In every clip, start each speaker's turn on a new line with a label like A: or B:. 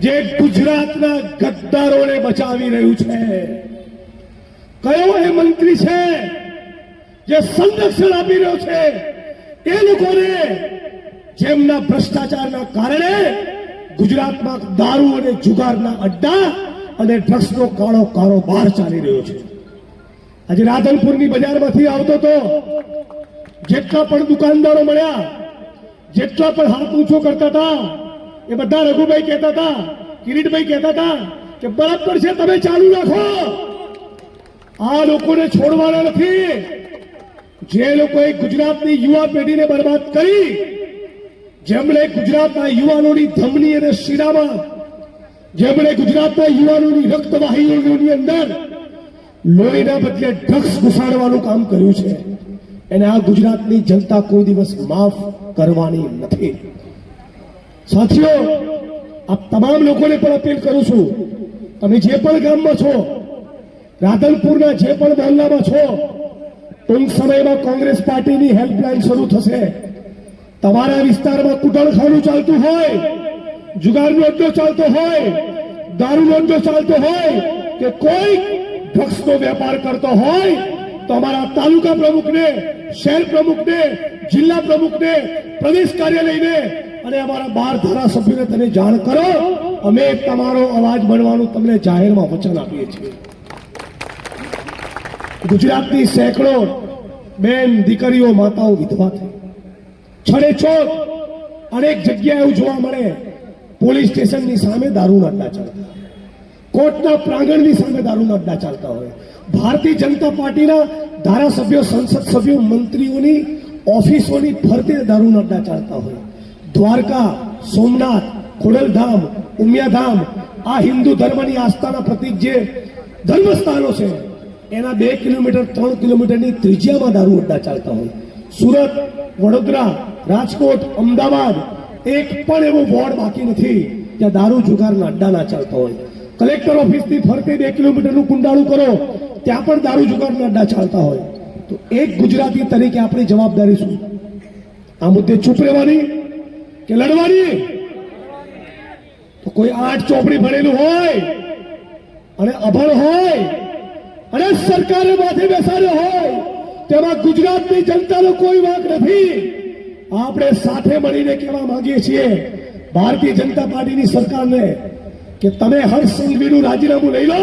A: જે ગુજરાતના ગદ્દારોને બચાવી રહ્યું છે. કયો એ મંત્રી છે જે સંરક્ષણ આપી રહ્યો છે? એ લોકોને જેમના ભ્રષ્ટાચારના કારણે ગુજરાતમાં દારૂ અને જુગારના અડ્ડા અને ડ્રગ્સનો કાળો કારોબાર ચાલી રહ્યો છે. આજે રાધનપુરની બજારમાંથી આવતો તો જેટલા પણ દુકાનદારો મળ્યા, જેટલા પણ હાથ ઊંચો કરતા હતા એ બધા રઘુભાઈ કહેતા હતા, કિરીટભાઈ કહેતા હતા કે બરાબર છે, તમે ચાલુ રાખો. આ લોકોને છોડવાના નથી. જે લોકોએ ગુજરાતની યુવા પેઢીને બરબાદ કરી, જેમણે ગુજરાતના યુવાનોની ધમની અને શિરામાં જેમણે ગુજરાતના યુવાનોની રક્તવાહિનીઓની અંદર લોહીના બદલે ડ્રગ્સ ઘુસાડવાનું કામ કર્યું છે. એને આ ગુજરાતની જનતા કોઈ દિવસ માફ કરવાની નથી. સાથીઓ, આપ તમામ લોકોને પણ અપીલ કરું છું, તમે જે પણ ગામમાં છો, રાધનપુરના જે પણ મહોલ્લામાં છો, ટૂંક સમયમાં કોંગ્રેસ પાર્ટીની હેલ્પલાઇન શરૂ થશે. તમારા વિસ્તારમાં કુટળખાનું ચાલતું હોય, જુગારનો અડ્ડો ચાલતો હોય, દારૂનો અડ્ડો ચાલતો હોય, કે કોઈ ડ્રગ્સનો વેપાર કરતો હોય, તો અમારા તાલુકા પ્રમુખને, શહેર પ્રમુખને, જિલ્લા પ્રમુખને, પ્રદેશ કાર્યાલયને અને અમારા બાર ધારાસભ્યોને તમે જાણ કરો, અમે તમારો અવાજ બનવાનું તમને જાહેરમાં વચન આપીએ છીએ. ગુજરાતની સેંકડો બેન દીકરીઓ માતાઓ વિધવા થઈ છડે છોડ અનેક જગ્યાએ એવું જોવા મળે, પોલીસ સ્ટેશનની સામે દારૂના અડ્ડા ચાલતા કોર્ટના પ્રાંગણની સામે દારૂના અડ્ડા ચાલતા હોય. ભારતીય જનતા પાર્ટીના ધારાસભ્યો, સંસદ સભ્યો, મંત્રીઓની ઓફિસોની ફરતે દારૂના અડ્ડા ચાલતા હોય. દ્વારકા, સોમનાથ, ખોડલધામ, ઉમિયાધામ, આ હિન્દુ ધર્મની આસ્થાના પ્રતિક જે ધર્મસ્થાનો છે, એના બે કિલોમીટર, ત્રણ કિલોમીટરની ત્રિજ્યામાં દારૂ અડ્ડા ચાલતા હોય. સુરત, વડોદરા, રાજકોટ, અમદાવાદ, એક પણ એવો વોર્ડ બાકી નથી ત્યાં દારૂ જુગારના અડ્ડા ના ચાલતા હોય. કલેક્ટર ઓફિસથી ફરતે બે કિલોમીટરનું કુંડાળું કરો, ત્યાં પણ દારૂ જુગારના અડ્ડા ચાલતા હોય. તો એક ગુજરાતી તરીકે આપણી જવાબદારી શું? આ મુદ્દે ચૂપ રહેવાની કે લડવાની? તો કોઈ આઠ ચોપડી ભરેલું હોય, અને અભણ હોય, અને સરકારે માથે બેસાડ્યો હોય, તેમાં ગુજરાતની જનતાનો કોઈ વાંક નથી. આપણે સાથે મળીને કહેવા માંગીએ છીએ, ભારતીય જનતા પાર્ટીની સરકારને, કે તમે હર્ષ સંઘવીનું રાજીનામું લઈ લો,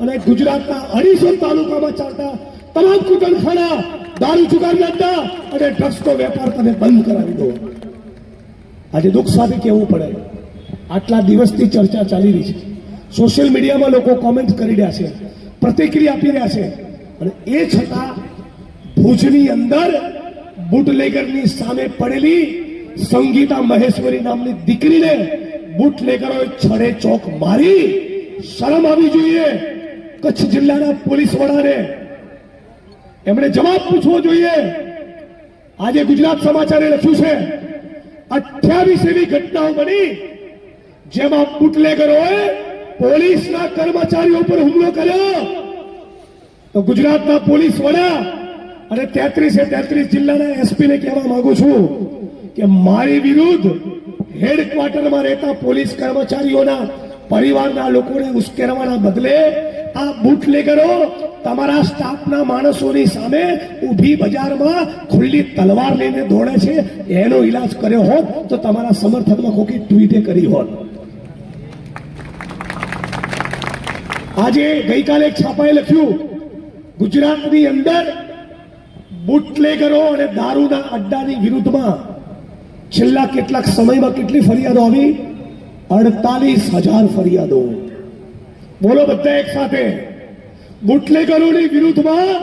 A: અને ગુજરાતના અઢીસો તાલુકામાં ચાલતા તમામ કુટનખાના દારૂ જુગારના અડ્ડા અને ડ્રગ્સનો વેપાર તમે બંધ કરાવી દો. આજે દુઃખ સાથે કહેવું પડે. આટલા દિવસથી ચર્ચા ચાલી રહી છે. સોશિયલ મીડિયામાં લોકો કોમેન્ટ કરી રહ્યા છે, પ્રતિક્રિયા આપી રહ્યા છે. અને એ છતાં ભુજની અંદર બુટલેગરની સામે પડેલી સંગીતા મહેશ્વરી નામની દીકરીને બુટલેગરોએ છડે ચોક મારી. શરમ આવી જોઈએ કચ્છ જિલ્લાના પોલીસ વડાને. એમણે જવાબ પૂછવો જોઈએ. આજે ગુજરાત સમાચારે લખ્યું છે અઠ્યાવીસ એવી ઘટનાઓ બની, જેમાં બુટલેગરોએ પોલીસના કર્મચારીઓ પર હુમલો કર્યો. તો ગુજરાતના પોલીસ વડા અને તેત્રીસે તેત્રીસ જિલ્લાના એસપીને કહેવા માંગુ છું કે મારી વિરુદ્ધ હેડક્વાર્ટરમાં રહેતા પોલીસ કર્મચારીઓના પરિવારના લોકોને ઉશ્કેરવાના બદલે આ બુટલેગરો તમારા સ્ટાફના માણસોની સામે ઊભી બજારમાં ખુલ્લી તલવાર લઈને દોડે છે. એનો ઈલાજ કર્યો હોત તો તમારા સમર્થનમાં કોકી ટ્વીટે કરી હોત. આજે ગઈકાલે એક છાપાએ લખ્યું, ગુજરાતની અંદર બુટલેગરો અને દારૂના અડ્ડાની વિરુદ્ધમાં છેલ્લા કેટલાક સમયમાં કેટલી ફરિયાદો આવી? અડતાલીસ હજાર ફરિયાદો. બોલો બધા એક સાથે. બુટલેગરોની વિરુદ્ધમાં,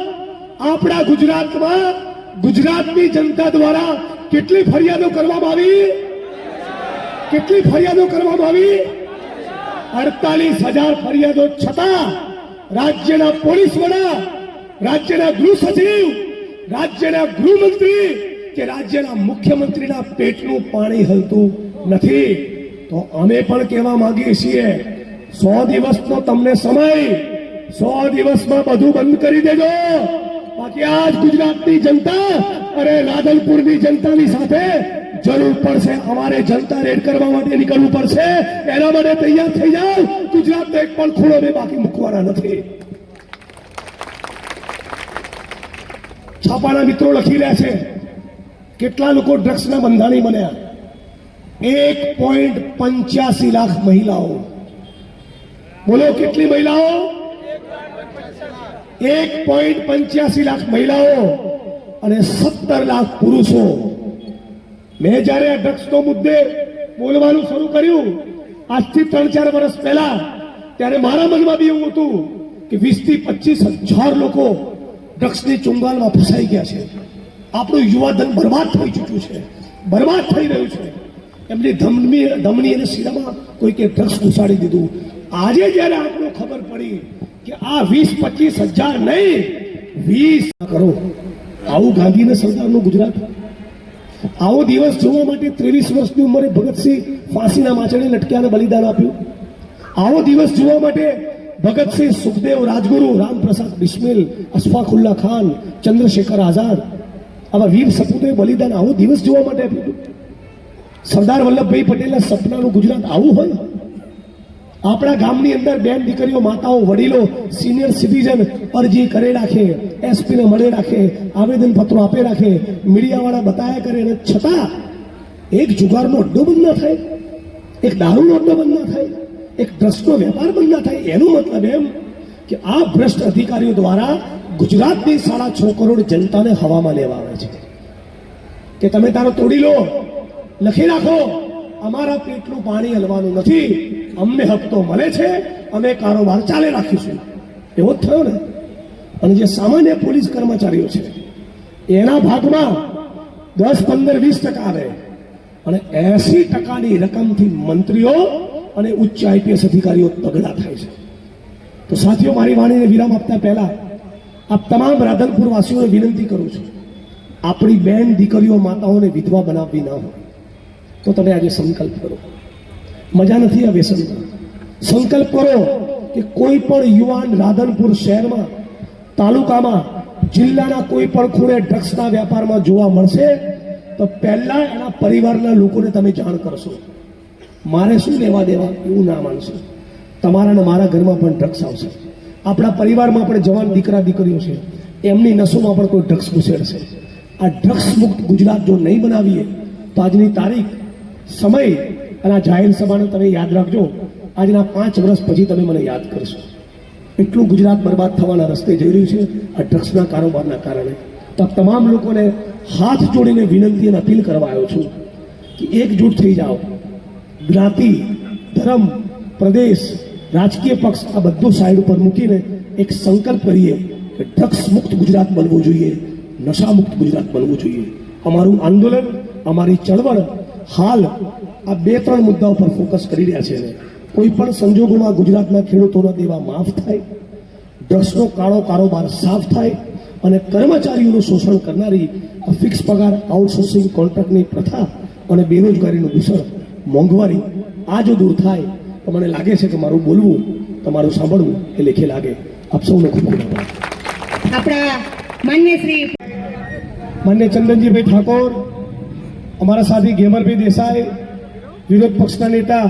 A: આપણા ગુજરાતમાં, ગુજરાતની જનતા દ્વારા કેટલી ફરિયાદો કરવામાં આવી? કેટલી ફરિયાદો કરવામાં આવી? અડતાલીસ હજાર ફરિયાદો છતાં રાજ્યના પોલીસ વડા, રાજ્યના ગૃહ સચિવ, રાજ્યના ગૃહમંત્રી કે રાજ્યના મુખ્યમંત્રીના પેટનું પાણી હલતું નથી. તો અમે પણ કહેવા માંગીએ છીએ, સો દિવસનો તમને સમય સો દિવસમાં બધું બંધ કરી દેજો. બાકી આજ ગુજરાતની જનતા અને રાધનપુરની જનતાની સાથે જરૂર પડશે. અમારે જનતા રેડ કરવા માટે નીકળવું પડશે. એના માટે તૈયાર થઈ જાઓ. ગુજરાતનો એક પણ ખૂણો મેં બાકી મૂકવાના નથી. છાપાના મિત્રો લખી રહ્યા છે, કેટલા લોકો ડ્રગ્સના બંધાણી બન્યા? એક પોઈન્ટ પંચ્યાસી લાખ મહિલાઓ. બોલો, કેટલી મહિલાઓ? એક પોઈન્ટ પંચ્યાસી લાખ મહિલાઓ અને સત્તર લાખ પુરુષો. મેં જ્યારે આ ડ્રગ્સનો મુદ્દે બોલવાનું શરૂ કર્યું, આજથી ત્રણ ચાર વર્ષ પહેલા, ત્યારે મારા મનમાં બી એવું હતું કે વીસથી પચીસ હજાર લોકો ડ્રગ્સની ચુંગાલમાં ફસાઈ ગયા છે. આપણું યુવાધન બરબાદ થઈ ચૂક્યું છે. બરબાદ થઈ રહ્યું છે. એમની ધમની ધમની અને શિરામાં કોઈકે ડ્રગ્સ ઘુસાડી દીધું. આજે જ્યારે આપણને ખબર પડી કે આ વીસ પચીસ હજાર નહીં, વીસ કરો. આવું ગાંધીને સરદારનું ગુજરાત. આવો દિવસ જોવા માટે ત્રેવીસ વર્ષની ઉંમરે ભગતસિંહ ફાંસીના માછડે લટક્યાને બલિદાન આપ્યું. આવો દિવસ જોવા માટે ભગતસિંહ સુખદેવ રાજગુરુ, રામપ્રસાદ બિસ્મિલ, અશફાકુલ્લા ખાન, ચંદ્રશેખર આઝાદ, આવા વીર સપૂતોએ બલિદાન આવો દિવસ જોવા માટે આપ્યું સરદાર વલ્લભભાઈ પટેલના સપનાનું ગુજરાત આવું હોય? આપણા ગામની અંદર બેન દીકરીઓ, માતાઓ, વડીલો સિનિયર સિટીઝન અરજી કરે રાખે એસપીને મળે રાખે આવેદન પત્રો આપે રાખે, મીડિયાવાળા બતાયા કરે અને છતાં એક જુગારનો અડ્ડો બંધ ના થાય, એક દારૂનો અડ્ડો બંધ ના થાય, એક ટ્રસ્ટનો વેપાર બંધ ના થાય, એનો મતલબ એમ કે આ ભ્રષ્ટ અધિકારીઓ દ્વારા ગુજરાતની સાડા છ કરોડ જનતાને હવામાં લેવા આવે છે. કે તમે તારો તોડી લો, લખી રાખો, અમારા પેટનું પાણી હલવાનું નથી. અમને હપ્તો મળે છે, અમે કારોબાર ચાલે રાખીશું. એવો જ થયો ને? અને જે સામાન્ય પોલીસ કર્મચારીઓ છે, એના ભાગમાં દસ, પંદર, વીસ ટકા આવે. અને એસી ટકાની રકમથી મંત્રીઓ અને ઉચ્ચ આઈપીએસ અધિકારીઓ તગડા થાય છે. તો સાથીઓ, મારી વાણીને વિરામ આપતા પહેલા આપ તમામ રાધનપુર વાસીઓને વિનંતી કરું છું, આપણી બેન દીકરીઓ માતાઓને વિધવા બનાવવી ના હોય. તો તમે આજે સંકલ્પ કરો. મજા નથી આ વ્યસન સંકલ્પ કરો કે કોઈ પણ યુવાન રાધનપુર શહેરમાં, તાલુકામાં, જિલ્લાના કોઈ પણ ખૂણે ડ્રગ્સના વ્યાપારમાં જોવા મળશે, તો પહેલા એના પરિવારના લોકોને તમે જાણ કરશો. મારે શું લેવા દેવા એવું ના માનશો. તમારા ને મારા ઘરમાં પણ ડ્રગ્સ આવશે. આપણા પરિવારમાં પણ જવાન દીકરા દીકરીઓ છે. એમની નસોમાં પણ કોઈ ડ્રગ્સ ઘૂસેડશે. આ ડ્રગ્સ મુક્ત ગુજરાત જો નહીં બનાવીએ, તો આજની તારીખ, સમય અને આ જાહેર સભાને તમે યાદ રાખજો, આજના પાંચ વર્ષ પછી તમે મને યાદ કરશો. એટલું ગુજરાત બરબાદ થવાના રસ્તે જઈ રહ્યું છે, આ ડ્રગ્સના કારોબારના કારણે. તો તમામ લોકોને હાથ જોડીને વિનંતી અને અપીલ કરવા આવ્યો છું કે એકજૂટ થઈ જાઓ. જ્ઞાતિ, ધર્મ, પ્રદેશ, રાજકીય પક્ષ, આ બધું સાઈડ ઉપર મૂકીને એક સંકલ્પ કરીએ કે ડ્રગ્સ મુક્ત ગુજરાત બનવું જોઈએ નશા મુક્ત ગુજરાત બનવું જોઈએ. અમારું આંદોલન, અમારી ચળવળ હાલ આ બે ત્રણ મુદ્દાઓ પર ફોકસ કરી રહ્યા છે. કોઈ પણ સંજોગોમાં ગુજરાતના ખેડૂતોના દેવા માફ થાય ડ્રગ્સનો કાળો કારોબાર સાફ થાય અને કર્મચારીઓનું શોષણ કરનારી આ ફિક્સ પગાર આઉટસોર્સિંગ કોન્ટ્રાક્ટની પ્રથા અને બેરોજગારીનું દૂષણ મોંઘવારી આ જો દૂર થાય તો મને લાગે છે કે મારું બોલવું તમારું સાંભળવું એ લેખે લાગે. આપ સૌનો ખૂબ ખૂબ આભાર.
B: આપણા માન્ય શ્રી
A: માન્ય ચંદનજીભાઈ ઠાકોર અમારા સાથી ગેમરભાઈ દેસાઈ વિરોધ પક્ષના નેતા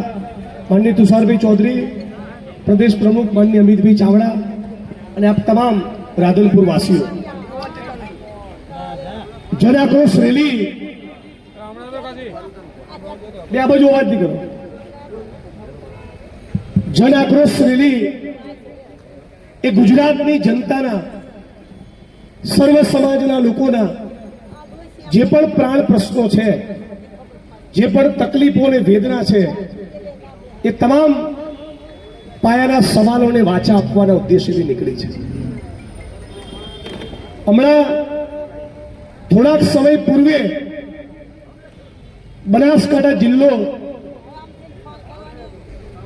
A: માન્ય તુષારભાઈ ચૌધરી, પ્રદેશ પ્રમુખ માન્ય અમિતભાઈ ચાવડા અને આપ તમામ રાધનપુર વાસીઓ જન આક્રોશ રેલી બે આ બાજુ અવાજ નહીં જન આક્રોશ રેલી એ ગુજરાતની જનતાના, સર્વ સમાજના લોકોના જે પણ પ્રાણ પ્રશ્નો છે જે પણ તકલીફો અને વેદના છે, એ તમામ પાયાના સવાલોને વાચા આપવાના ઉદ્દેશ્યથી નીકળી છે. હમણાં થોડાક સમય પૂર્વે બનાસકાંઠા જિલ્લો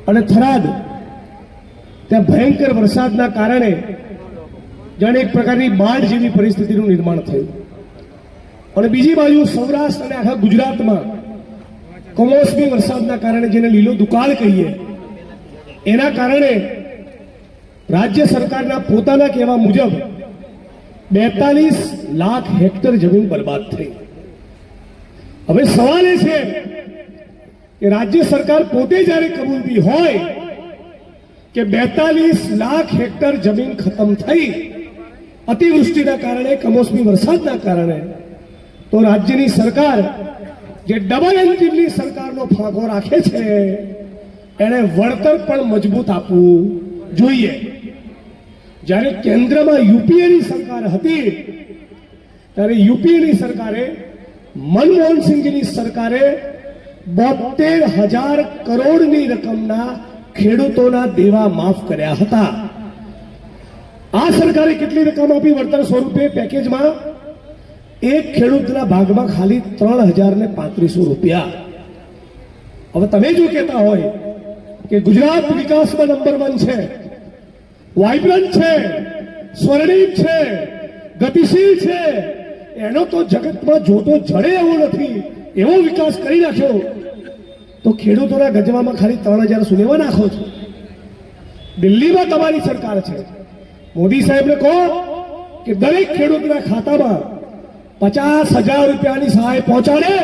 A: અને થરાદ ત્યાં ભયંકર વરસાદના કારણે જાણે એક પ્રકારની બાઢ જેવી પરિસ્થિતિનું નિર્માણ થયું. અને બીજી બાજુ સૌરાષ્ટ્ર અને આખા ગુજરાતમાં કમોસમી વરસાદના કારણે જેને લીલો દુકાળ કહીએ, એના કારણે રાજ્ય સરકારના પોતાના કહેવા મુજબ બેતાલીસ લાખ હેક્ટર જમીન બરબાદ થઈ. હવે સવાલ એ છે કે રાજ્ય સરકાર પોતે જ્યારે કબૂલતી હોય કે બેતાલીસ લાખ હેક્ટર જમીન ખતમ થઈ અતિવૃષ્ટિના કારણે, કમોસમી વરસાદના કારણે, તો રાજ્યની સરકાર જે ડબલ એન્જિનની સરકારનો ફાંકો રાખે છે એને વળતર પણ મજબૂત આપવું જોઈએ. જ્યારે કેન્દ્રમાં યુપીએની સરકાર હતી, ત્યારે યુપીએની સરકારે મનમોહનસિંહજીની સરકારે બોતેર હજાર કરોડની રકમના ખેડૂતોના દેવા માફ કર્યા હતા. આ સરકારે કેટલી રકમ આપી? વળતર સ્વરૂપે પેકેજમાં એક ખેડૂતના ભાગમાં ખાલી ત્રણ હજાર ને પાંત્રીસો રૂપિયા. હવે તમે જો કહેતા હોય કે ગુજરાત વિકાસમાં નંબર વન છે, વાઇબ્રન્ટ છે, સ્વર્ણિમ છે, ગતિશીલ છે, એનો તો જગતમાં જોતો જડે એવો નથી, એવો વિકાસ કરી નાખ્યો. તો ખેડૂતોના ગજવામાં ખાલી ત્રણ હજાર સુનેવા નાખો છો. દિલ્હીમાં તમારી સરકાર છે. મોદી સાહેબને કહો કે દરેક ખેડૂતના ખાતામાં પચાસ હજાર રૂપિયાની સહાય પહોંચાડે.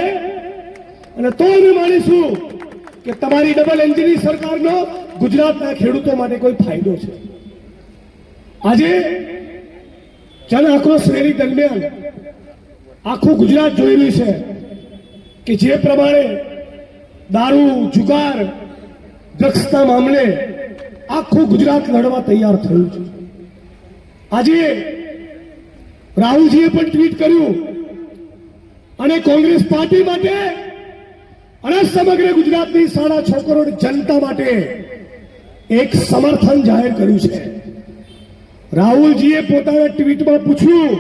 A: અને તો અમે માનીશું કે તમારી ડબલ એન્જિનની સરકારનો ગુજરાતના ખેડૂતો માટે કોઈ ફાયદો છે. આજે જન આક્રોશ રેલી દરમિયાન આખું ગુજરાત જોઈ રહ્યું છે કે જે પ્રમાણે દારૂ, જુગાર, ડ્રગ્સના મામલે આખું ગુજરાત લડવા તૈયાર થયું છે. આજે રાહુલજીએ પણ ટ્વીટ કર્યું. અને કોંગ્રેસ પાર્ટી માટે અને સમગ્ર ગુજરાતની સાડા છ કરોડ જનતા માટે એક સમર્થન જાહેર કર્યું છે. રાહુલજીએ પોતાના ટ્વીટમાં પૂછ્યું